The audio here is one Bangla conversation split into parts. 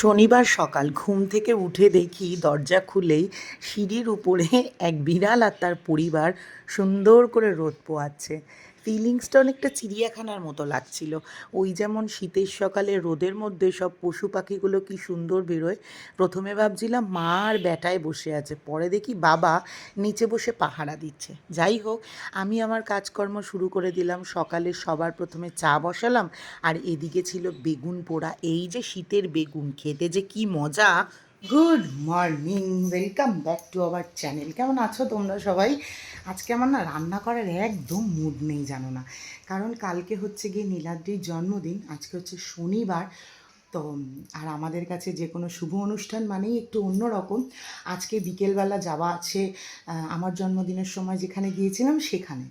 শনিবার সকাল ঘুম থেকে উঠে দেখি দরজা খুলেই সিঁড়ির উপরে এক বিড়াল আর তার পরিবার সুন্দর করে রোদ পোয়াচ্ছে। ফিলিংসটা অনেকটা চিড়িয়াখানার মতো লাগছিল। ওই যেমন শীতের সকালে রোদের মধ্যে সব পশু পাখিগুলো কি সুন্দর বেরোয়, প্রথমে ভাবছিলাম মা আর বেটায় বসে আছে, পরে দেখি বাবা নিচে বসে পাহারা দিচ্ছে। যাই হোক, আমি আমার কাজকর্ম শুরু করে দিলাম, সকালে সবার প্রথমে চা বসালাম, আর এদিকে ছিল বেগুন পোড়া। এই যে শীতের বেগুন, খেতে যে কি মজা! Good morning welcome back to our channel কেমন আছো তোমরা সবাই? আজকে আমার না রান্না করার একদম মুড নেই, জানো না। কারণ কালকে হচ্ছে গিয়ে নীলাদ্রির জন্মদিন, আজকে হচ্ছে শনিবার। তো আর আমাদের কাছে যে কোনো শুভ অনুষ্ঠান মানেই একটু অন্যরকম আজকে বিকেলবেলা যাওয়া আছে আমার জন্মদিনের সময় যেখানে গিয়েছিলাম সেখানে।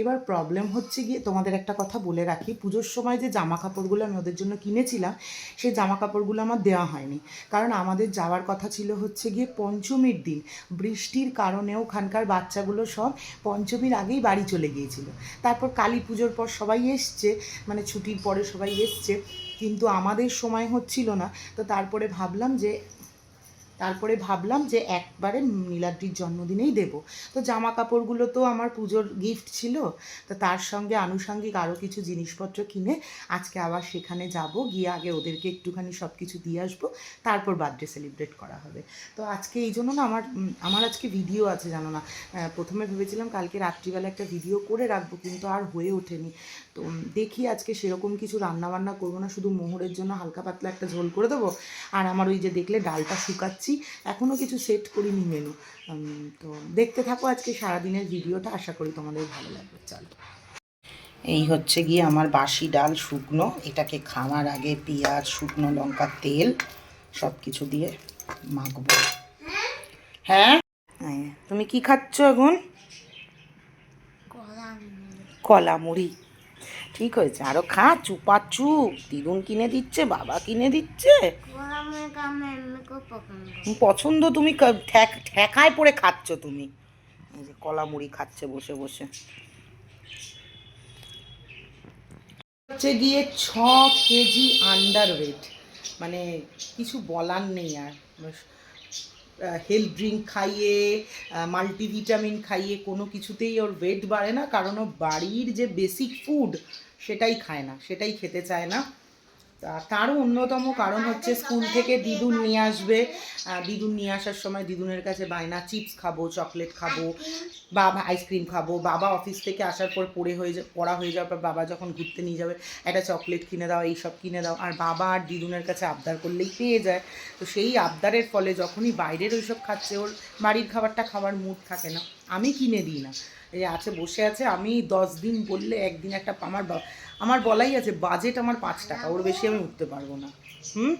এবার প্রবলেম হচ্ছে গিয়ে, তোমাদের একটা কথা বলে রাখি, পুজোর সময় যে জামা কাপড়গুলো আমি ওদের জন্য কিনেছিলাম, সেই জামা কাপড়গুলো আমার দেওয়া হয়নি। কারণ আমাদের যাওয়ার কথা ছিল হচ্ছে গিয়ে পঞ্চমীর দিন। বৃষ্টির কারণে ওখানকার বাচ্চাগুলো সব পঞ্চমীর আগেই বাড়ি চলে গিয়েছিল। তারপর কালী পুজোর পর সবাই এসছে মানে ছুটির পরে সবাই এসছে। কিন্তু আমাদের সময় হচ্ছিল না। তো তারপরে ভাবলাম যে, তারপরে ভাবলাম যে একবারে নীলাদ্রির জন্মদিনেই দেব। তো জামা কাপড়গুলো তো আমার পুজোর গিফট ছিল। তো তার সঙ্গে আনুষঙ্গিক আরও কিছু জিনিসপত্র কিনে আজকে আবার সেখানে যাব। গিয়ে আগে ওদেরকে একটুখানি সব কিছু দিয়ে আসব। তারপর বার্থডে সেলিব্রেট করা হবে। তো আজকে এই জন্য না আমার আমার আজকে ভিডিও আছে জানো না। প্রথমে ভেবেছিলাম কালকে রাত্রিবেলা একটা ভিডিও করে রাখব কিন্তু আর হয়ে ওঠেনি। তো দেখি আজকে সেরকম কিছু রান্না বান্না করব না শুধু মোহরের জন্য হালকা পাতলা একটা ঝোল করে দেবো। আর আমার ওই যে দেখলে ডালটা শুকাচ্ছি এখনও কিছু সেট করিনি মেনু তো দেখতে থাকো আজকে সারাদিনের ভিডিওটা আশা করি তোমাদের ভালো লাগবে। চলো। এই হচ্ছে গিয়ে আমার বাসি ডাল শুকনো এটাকে খাওয়ার আগে পেঁয়াজ শুকনো লঙ্কা তেল সব কিছু দিয়ে মাখবো। হ্যাঁ? হ্যাঁ, তুমি কি খাচ্ছ এখন? কলা মুড়ি। ঠিক হয়েছে। আরও খা, চুপা চুপ। দিদুন কিনে দিচ্ছে, বাবা কিনে দিচ্ছে। পছন্দ তুমি ঠেকায় পড়ে খাচ্ছ তুমি। কলা মুড়ি খাচ্ছে বসে বসে। হচ্ছে গিয়ে ছ কেজি আন্ডার ওয়েট মানে কিছু বলার নেই আর। হেলথ ড্রিঙ্ক খাইয়ে মাল্টিভিটামিন খাইয়ে কোনো কিছুতেই ওর ওয়েট বাড়ে না। কারণ ও বাড়ির যে বেসিক ফুড সেটাই খায় না সেটাই খেতে চায় না। তা তারও অন্যতম কারণ হচ্ছে স্কুল থেকে দিদুন নিয়ে আসবে। দিদুন নিয়ে আসার সময় দিদুনের কাছে বায়না চিপস খাব, চকলেট খাব বাবা আইসক্রিম খাব। বাবা অফিস থেকে আসার পর পড়ে হয়ে পড়া হয়ে যাওয়ার পর বাবা যখন ঘুরতে নিয়ে যাবে, একটা চকলেট কিনে দাও, এইসব কিনে দাও। আর বাবা আর দিদুনের কাছে আবদার করলেই পেয়ে যায়। তো সেই আবদারের ফলে যখনই বাইরের ওইসব খাচ্ছে, ওর বাড়ির খাবারটা খাওয়ার মুড থাকে না। আমি কিনে দিই না। এই আছে, বসে আছে, আমি দশ দিন বললে একদিন একটা, আমার বা- আমার বলাই আছে বাজেট আমার পাঁচ টাকা, ওর বেশি আমি উঠতে পারব না। হুম?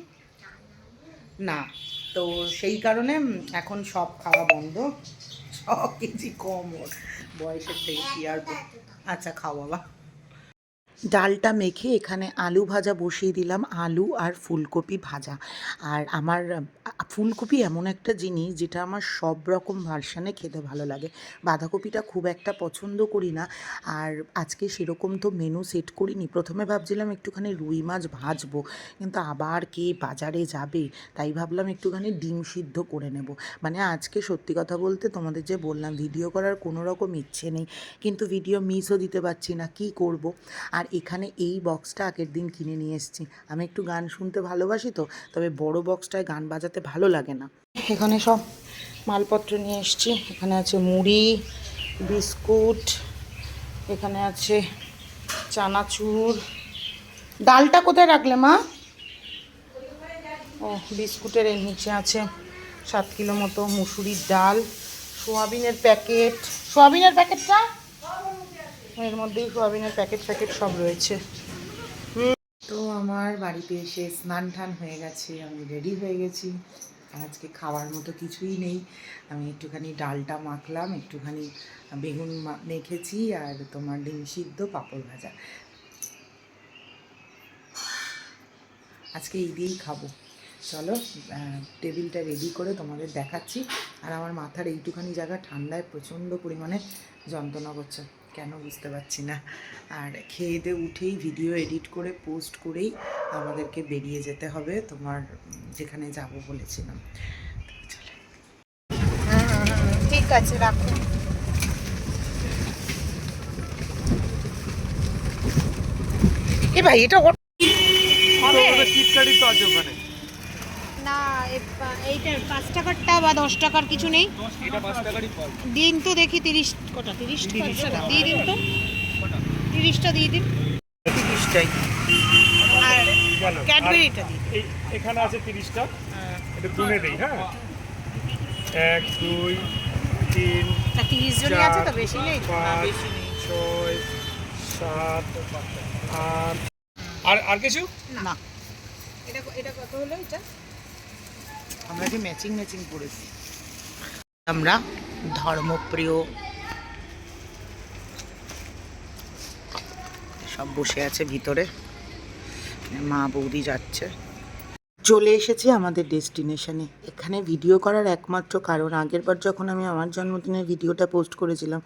না, তো সেই কারণে এখন সব খাওয়া বন্ধ। ছ কেজি কম ওর বয়সের থেকে কি আর আচ্ছা খাও বাবা। ডালটা মেখে এখানে আলু ভাজা বসিয়ে দিলাম, আলু আর ফুলকপি ভাজা। আর আমার, ফুলকপি এমন একটা জিনিস যেটা আমার সব রকম ভার্সানে খেতে ভালো লাগে। বাঁধাকপিটা খুব একটা পছন্দ করি না, আর আজকে সেরকম তো মেনু সেট করিনি। প্রথমে ভাবছিলাম একটুখানি রুই মাছ ভাজবো, কিন্তু আবার কে বাজারে যাবে? তাই ভাবলাম একটুখানি ডিম সিদ্ধ করে নেব। মানে আজকে সত্যি কথা বলতে তোমাদের যে বললাম ভিডিও করার কোনো রকম ইচ্ছে নেই। কিন্তু ভিডিও মিসও দিতে পারছি না, কি করব? আর এখানে এই বক্সটা আগের দিন কিনে নিয়ে এসেছি। আমি একটু গান শুনতে ভালোবাসি তো, তবে বড় বক্সটায় গান বাজাতে ভালো লাগে না। এখানে সব মালপত্র নিয়ে এসছি। এখানে আছে মুড়ি, বিস্কুট, এখানে আছে চানাচুর। ডালটা কোথায় রাখলে মা? ও, বিস্কুটের এর নিচে আছে সাত কিলো মতো মুসুরির ডাল, সোয়াবিনের প্যাকেট। সোয়াবিনের প্যাকেটটা? এর মধ্যেই সোয়াবিনের প্যাকেট প্যাকেট সব রয়েছে। তো আমার বাড়িতে এসে স্নান টান হয়ে গেছে, আমি রেডি হয়ে গেছি। আজকে খাওয়ার মতো কিছুই নেই। আমি একটুখানি ডালটা মাখলাম, একটুখানি বেগুন মেখেছি, আর তোমার ডিম সিদ্ধ পাঁপড় ভাজা। আজকে এই দিয়েই খাব। চলো টেবিলটা রেডি করে তোমাদের দেখাচ্ছি। আর আমার মাথার এইটুখানি জায়গা ঠান্ডায় প্রচণ্ড পরিমাণে যন্ত্রণা করছে। কেন বুঝতে পারছি না। আর খেয়ে দিয়ে উঠেই ভিডিও এডিট করে পোস্ট করেই আমাদেরকে বেরিয়ে যেতে হবে তোমার যেখানে যাব বলেছিলাম। ঠিক আছে রাখো। এ ভাই এটা হবে। কিটকাটি তো আছে ওখানে। না এইটার পাঁচ টাকারটা বা দশ টাকার কিছু নেই। এটা দিন তো দেখি তিরিশ কটা? তিরিশ দিয়ে দিন তো। তিরিশটা দিয়ে দিন। তিরিশটাই। আর ক্যাডবেরিটা দিন। এখানে আছে তিরিশটা। এটা গুনে দেই হ্যাঁ? এক দুই তিন তিরিশ জনই আছে তো বেশি নেই? পাঁচ ছয় সাত আট। আর আর কিছু? না। এটা এটা কত হলো এটা? আমরা যে ম্যাচিং ম্যাচিং পড়েছি আমরা ধর্মপ্রিয়। সব বসে আছে ভিতরে। মা বৌদি যাচ্ছে। চলে এসেছি আমাদের ডেস্টিনেশনে। এখানে ভিডিও করার একমাত্র কারণ আগেরবার যখন আমি আমার জন্মদিনের ভিডিওটা পোস্ট করেছিলাম,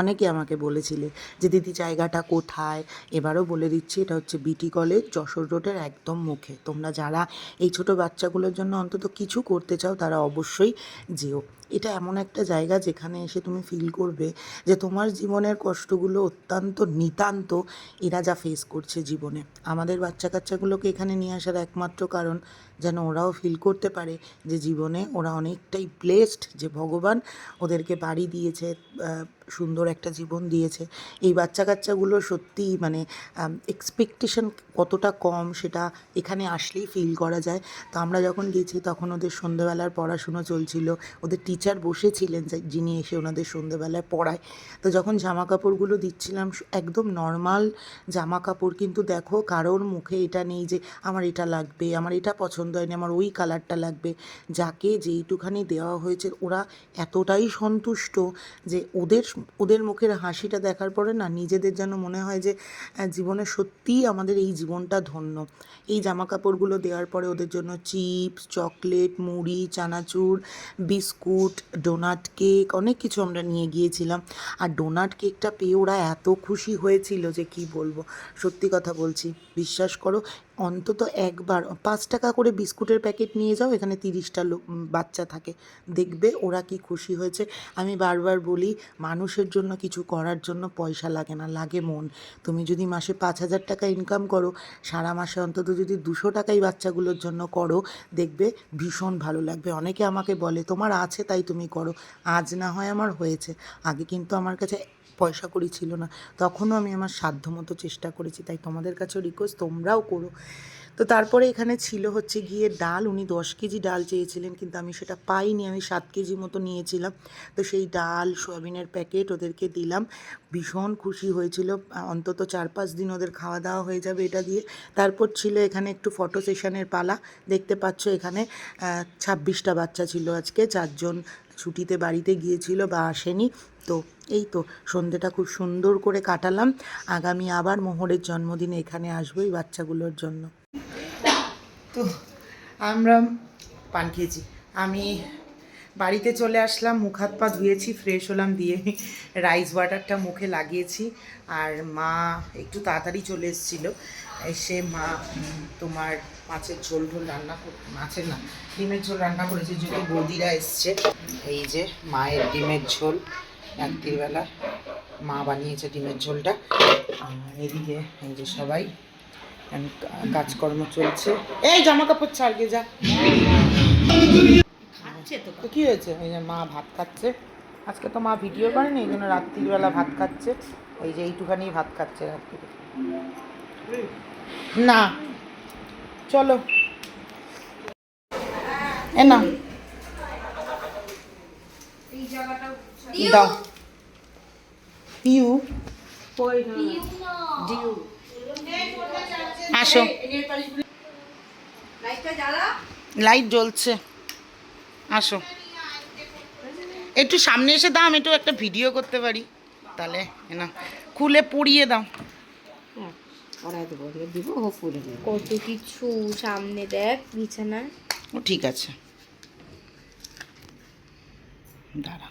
অনেকে আমাকে বলেছিলে যে, দিদি, জায়গাটা কোথায়? এবারও বলে দিচ্ছি, এটা হচ্ছে বিটি কলেজ যশোর রোডের একদম মুখে। তোমরা যারা এই ছোট বাচ্চাগুলোর জন্য অন্তত কিছু করতে চাও, তারা অবশ্যই যেও। এটা এমন একটা জায়গা যেখানে এসে তুমি ফিল করবে যে, তোমার জীবনের কষ্টগুলো অত্যন্ত নিতান্ত এরা যা ফেস করছে জীবনে। আমাদের বাচ্চা কাচ্চাগুলোকে এখানে নিয়ে আসার একমাত্র কারণ যেন ওরাও ফিল করতে পারে যে জীবনে ওরা অনেকটাই ব্লেসড যে ভগবান ওদেরকে বাড়ি দিয়েছে সুন্দর একটা জীবন দিয়েছে। এই বাচ্চা কাচ্চাগুলো সত্যিই মানে এক্সপেকটেশন কতটা কম সেটা এখানে আসলেই ফিল করা যায়। তো আমরা যখন গেছি তখন ওদের সন্ধ্যেবেলার পড়াশুনো চলছিল। ওদের টিচার বসেছিলেন যিনি এসে ওনাদের সন্ধ্যেবেলায় পড়ায়। তো যখন জামা কাপড়গুলো দিচ্ছিলাম, একদম নর্মাল জামা কাপড় কিন্তু দেখো কারোর মুখে এটা নেই যে, আমার এটা লাগবে, আমার এটা পছন্দ হয়নি, আমার ওই কালারটা লাগবে। যাকে যেইটুখানি দেওয়া হয়েছে, ওরা এতটাই সন্তুষ্ট যে, ওদের ওদের মুখের হাসিটা দেখার পরে না নিজেদের যেন মনে হয় যে জীবনে সত্যিই আমাদের এই জীবনটা ধন্য। এই জামা কাপড়গুলো দেওয়ার পরে ওদের জন্য চিপস, চকলেট, মুড়ি, চানাচুর, বিস্কুট, ডোনাট কেক অনেক কিছু আমরা নিয়ে গিয়েছিলাম। আর ডোনাট কেকটা পেয়ে ওরা এত খুশি হয়েছিল যে কি বলব? সত্যি কথা বলছি। বিশ্বাস করো অন্তত একবার, পাঁচ টাকা করে বিস্কুটের প্যাকেট নিয়ে যাও, এখানে তিরিশটা লোক বাচ্চা থাকে। দেখবে ওরা কি খুশি হয়েছে। আমি বারবার বলি, মানুষের জন্য কিছু করার জন্য পয়সা লাগে না, লাগে মন। তুমি যদি মাসে পাঁচ হাজার টাকা ইনকাম করো, সারা মাসে অন্তত যদি দুশো টাকাই বাচ্চাগুলোর জন্য করো, দেখবে ভীষণ ভালো লাগবে। অনেকে আমাকে বলে, তোমার আছে তাই তুমি করো। আজ না হয় আমার হয়েছে। আগে কিন্তু আমার কাছে পয়সা করি ছিল না। তখনও আমি আমার সাধ্যমতো চেষ্টা করেছি, তাই তোমাদের কাছেও রিকোয়েস্ট তোমরাও করো। তো তারপরে এখানে ছিল হচ্ছে গিয়ে ডাল, উনি দশ কেজি ডাল চেয়েছিলেন, কিন্তু আমি সেটা পাইনি, আমি সাত কেজি মতো নিয়েছিলাম। তো সেই ডাল, সোয়াবিনের প্যাকেট ওদেরকে দিলাম। ভীষণ খুশি হয়েছিল, অন্তত চার পাঁচ দিন ওদের খাওয়া দাওয়া হয়ে যাবে এটা দিয়ে। তারপর ছিল এখানে একটু ফটো সেশনের পালা। দেখতে পাচ্ছ এখানে ছাব্বিশটা বাচ্চা ছিল আজকে, চারজন ছুটিতে বাড়িতে গিয়েছিল বা আসেনি। তো এই তো, সন্ধেটা খুব সুন্দর করে কাটালাম। আগামী আবার মোহরের জন্মদিনে এখানে আসব এই বাচ্চাগুলোর জন্য। তো, আমরা পান খেয়েছি। আমি বাড়িতে চলে আসলাম, মুখ হাত পা ধুয়েছি ফ্রেশ হলাম দিয়ে রাইস ওয়াটারটা মুখে লাগিয়েছি। আর মা একটু তাড়াতাড়ি চলে এসেছিল। এসে মা, তোমার মাছের ঝোল ঢোল রান্না মাছের না, ডিমের ঝোল রান্না করেছে, যেহেতু বৌদিরা এসছে। এই যে মায়ের ডিমের ঝোল, রাত্রিবেলা মা বানিয়েছে ডিমের ঝোলটা। আর এদিকে এই যে সবাই কাজকর্ম চলছে। এই জামা কাপড় ছাড় গে যা। খাচ্ছে তো কি হয়েছে? এই যে মা ভাত খাচ্ছে। আজকে তো মা ভিডিও করেনি এই জন্য রাত্রিবেলা ভাত খাচ্ছে। এই যে এইটুখানি ভাত খাচ্ছে রাত্রিরে না। চলো। এ না। দাও। পিউ ডিউ আসো। লাইট জ্বলছে। আসো। একটু সামনে এসে দাও আমি একটু একটা ভিডিও করতে পারি। তাহলে না খুলে পড়িয়ে দাও। কত কিছু সামনে দেখ বিছানা ও ঠিক আছে। দাঁড়া।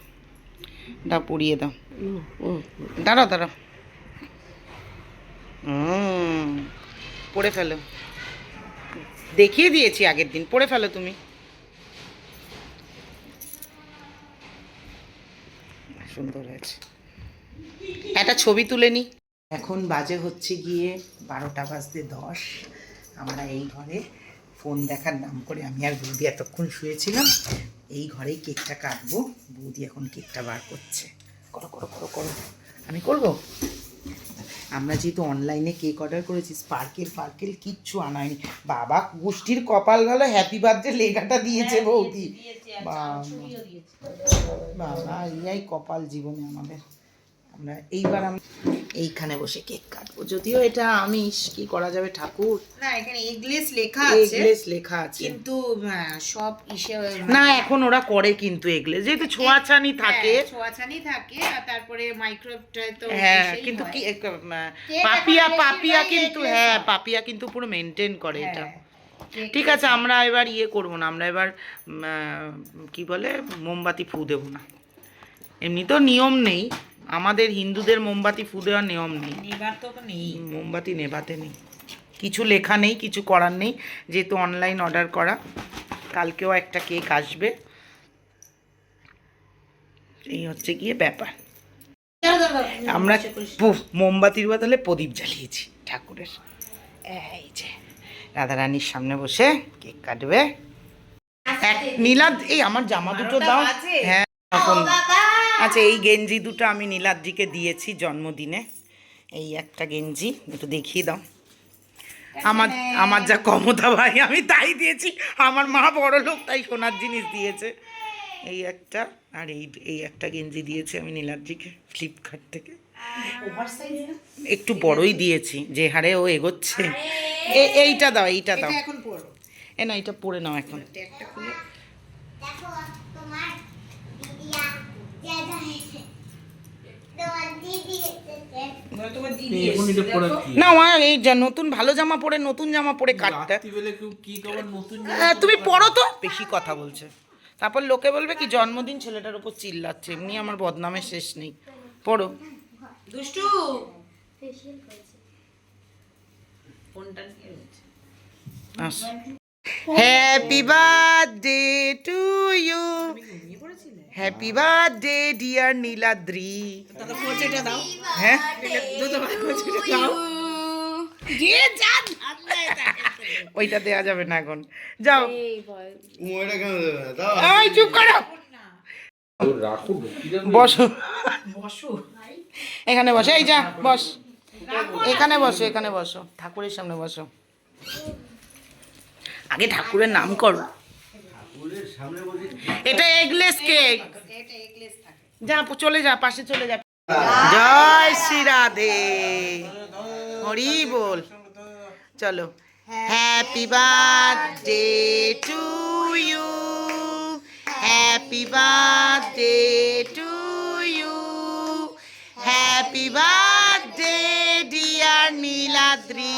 দাও পড়িয়ে দাও। দাঁড়াও দাঁড়াও। হুম পড়ে ফেলো। দেখিয়ে দিয়েছি আগের দিন, পড়ে ফেলো তুমি। সুন্দর হয়েছে। একটা ছবি তুলে নি। এখন বাজে হচ্ছে গিয়ে বারোটা বাজতে দশ। আমরা এই ঘরে ফোন দেখার নাম করে আমি আর বৌদি এতক্ষণ শুয়েছিলাম। এই ঘরেই কেকটা কাটবো। বৌদি এখন কেকটা বার করছে। করো করো করো করো। আমি করব? আমরা যেহেতু অনলাইনে কেক অর্ডার করেছি স্পার্কেল ফার্কেল কিচ্ছু আনায়নি বাবা গোষ্ঠীর কপাল ভালো হ্যাপি বার্থডে লেখাটা দিয়েছে বৌদি। বাবা ইয়াই কপাল জীবনে আমাদের। আমরা এইবার আমরা এইখানে বসে কেক কাটবো। যদিও এটা আমিষ কি করা যাবে ঠাকুর? না এখানে এগলেস লেখা আছে। এগলেস লেখা আছে। কিন্তু হ্যাঁ, সব ইসে না এখন ওরা করে কিন্তু এগলেস। যেহেতু ছোঁয়াছানি থাকে। হ্যাঁ, ছোঁয়াছানি থাকে আর তারপরে মাইক্রোওয়েভটায় তো হ্যাঁ কিন্তু কি পাপিয়া পাপিয়া কিন্তু হ্যাঁ। পাপিয়া কিন্তু পুরো মেনটেন করে এটা। হ্যাঁ, ঠিক আছে আমরা এবার ইয়ে করব না। আমরা এবার কি বলে মোমবাতি ফু দেব না। এমনি তো নিয়ম নেই। আমাদের হিন্দুদের মোমবাতি ফু দেওয়ার নিয়ম নেই। নেই। মোমবাতি নেভাতে নেই। কিছু লেখা নেই কিছু করার নেই যেহেতু অনলাইন অর্ডার করা। কালকেও একটা কেক আসবে। এই হচ্ছে গিয়ে ব্যাপার। আমরা মোমবাতির বদলে প্রদীপ জ্বালিয়েছি ঠাকুরের। এই যে রাধারানীর সামনে বসে কেক কাটবে। এক নীলাদ এই আমার জামা দুটো দাও। হ্যাঁ আচ্ছা এই গেঞ্জি দুটো আমি নীলাদ্রিকে দিয়েছি জন্মদিনে। এই একটা গেঞ্জি একটু দেখিয়ে দাও। আমার আমার যা ক্ষমতা ভাই আমি তাই দিয়েছি। আমার মা বড় লোক তাই সোনার জিনিস দিয়েছে। এই একটা আর এই এই একটা গেঞ্জি দিয়েছি আমি নীলাদ্রিকে ফ্লিপকার্ট থেকে। একটু বড়ই দিয়েছি যে হারে ও এগোচ্ছে। এ- এইটা দাও এইটা দাও। এখন এ না এটা পরে নাও এখন। একটা খুলে। না আমার এই নতুন ভালো জামা পরে নতুন জামা পরে কাটতে। হ্যাঁ, তুমি পড়ো তো। বেশি কথা বলছে। তারপর লোকে বলবে কি জন্মদিন ছেলেটার উপর চিল্লাচ্ছে এমনি আমার বদনামের শেষ নেই। পড়ো দুষ্টু! ফোনটা নিয়ে রয়েছে। Happy birthday to you happy birthday dear Niladri হ্যাঁ? দাও ওইটা দেওয়া যাবে না এখন। যাও। চুপ করো। বসো বসো। এখানে বসো এই যা বস। এখানে বসো এখানে বসো। ঠাকুরের সামনে বসো। আগে ঠাকুরের নাম করো। এটা এগলেস কেক। যা, চলে যা, পাশে চলে যা। জয় শ্রী রাধে। হরি বল। চলো। Happy birthday to you happy birthday to you happy birthday dear Niladri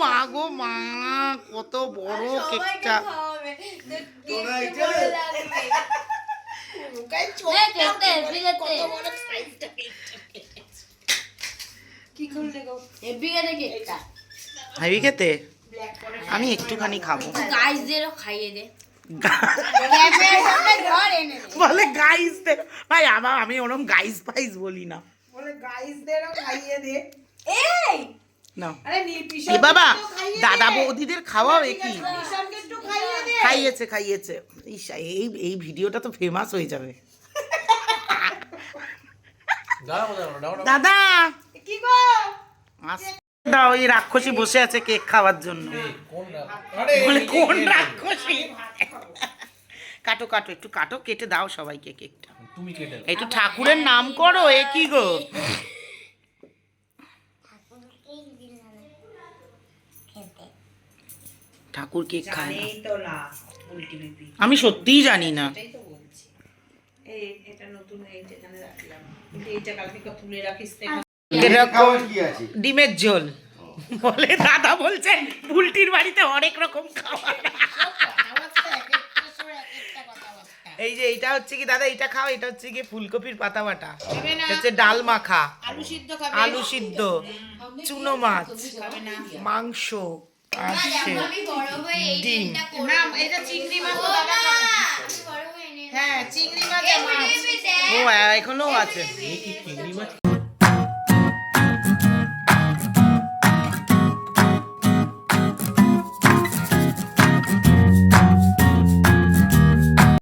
মা গো মা কত বড় কেকটা। কি করলে গো? হাবি খেতে? আমি একটুখানি খাব। খাইয়ে দে। বলে গাইস ভাই আমার আমি ওরম গাইস ফাইস বলি না। বলে গাইসদেরও খাইয়ে দে। না। এ বাবা দাদা বৌদিদের খাওয়াবে কি? দে। খাইয়েছে খাইয়েছে। ইস, এই এই ভিডিওটা তো ফেমাস হয়ে যাবে। দাদা! কি গো? দাও এই রাক্ষসী বসে আছে কেক খাওয়ার জন্য। কোন রাক্ষসী? কাটো কাটো একটু কাটো কেটে দাও সবাইকে কেকটা। তুমি কেটে একটু ঠাকুরের নাম করো এ কি গো? ঠাকুর কেক খায় না। আমি সত্যিই জানি না। এটাই তো বলছি। এই এটা নতুন এই যেখানে রাখলাম। কিন্তু এইটা কালকে কা তুলে রাখিস তো এখানে। এরকম ডিমের ঝোল। বলে দাদা বলছেন বুলটির বাড়িতে অনেক রকম খাবার এই যে এটা হচ্ছে কি দাদা এটা খাও এটা হচ্ছে কি ফুলকপির পাতা বাটা হচ্ছে ডাল মাখা। আলু সিদ্ধ খাবে। আলু সিদ্ধ। চুনো মাছ। মাংস। হয়ে ডিম। না এটা চিংড়ি মাছ দাদা খাবে। আমি বড় হয়ে হ্যাঁ চিংড়ি মাছ। ও এখনও আছে। চিংড়ি মাছ